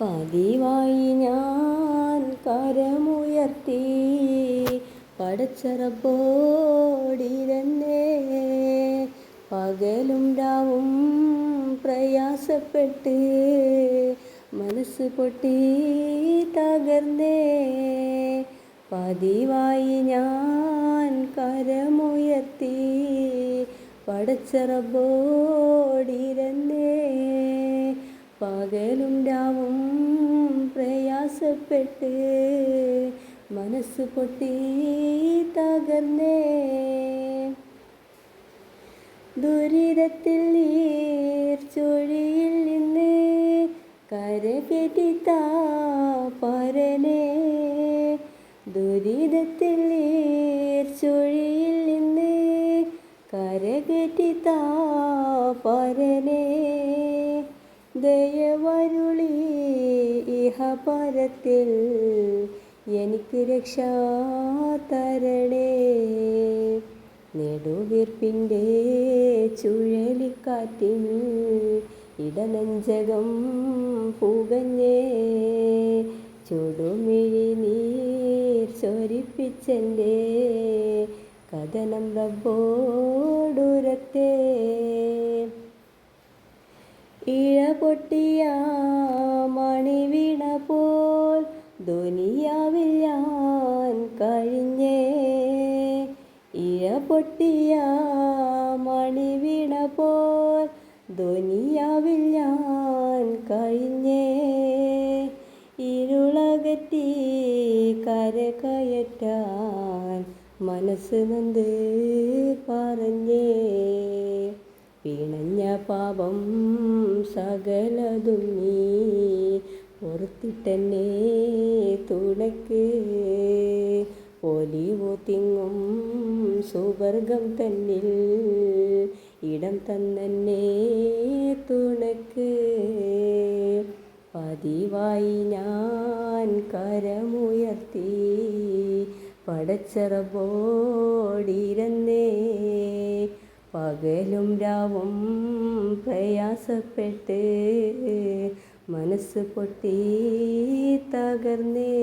പതിവായി ഞാൻ കരമുയർത്തി. പടച്ചറപ്പോടിരന്നേ പകലും രാവും പ്രയാസപ്പെട്ട് മനസ്സ് പൊട്ടി തകർന്നേ. പതിവായി ഞാൻ കരമുയർത്തി. പടച്ചറബോടിരന്നേ പകലും രാവും പ്രയാസപ്പെട്ട് മനസ്സ് പൊട്ടി തകർന്നേ. ദുരിതത്തിൽ ചൊഴിയിൽ നിന്ന് കരകെട്ടി പരനേ. ദുരിതത്തിൽ ചൊഴിയിൽ നിന്ന് കരകെട്ടി പരനേ. ദയവരുളി ഇഹപരത്തിൽ എനിക്ക് രക്ഷ തരണേ. നെടുവീർപ്പിന്റെ ചുഴലിക്കാറ്റിൽ ഇടനഞ്ചകം പുകഞ്ഞേ. ചുടുമിഴി നീർ ചൊരിപ്പിച്ചെന്റെ കഥനം റബ്ബോടുരത്തേ. ഇഴ മണിവീണ പോൽ ദുനിയാവിൽ ഞാൻ കഴിഞ്ഞേ. ഇഴപൊട്ടിയ മണിവീണ പോൽ ദുനിയാവിൽ ഞാൻ കഴിഞ്ഞേ. ഇരുളകറ്റി കര കയറ്റാൻ മനസ്സ് നന്ദി പറഞ്ഞേ. പിണഞ്ഞ പാപം സകലതും നീ പൊറുത്തിട്ടെന്നെ തുണക്ക് ഒലിവു തിങ്ങും സുവർഗം തന്നിൽ ഇടം തന്നെന്നെ തുണക്ക് പതിവായി ഞാൻ കരമുയർത്തി പടച്ചറബോടിരന്നേ. പകലും രാവും പ്രയാസപ്പെട്ട് മനസ്സ് പൊട്ടി തകർന്നേ.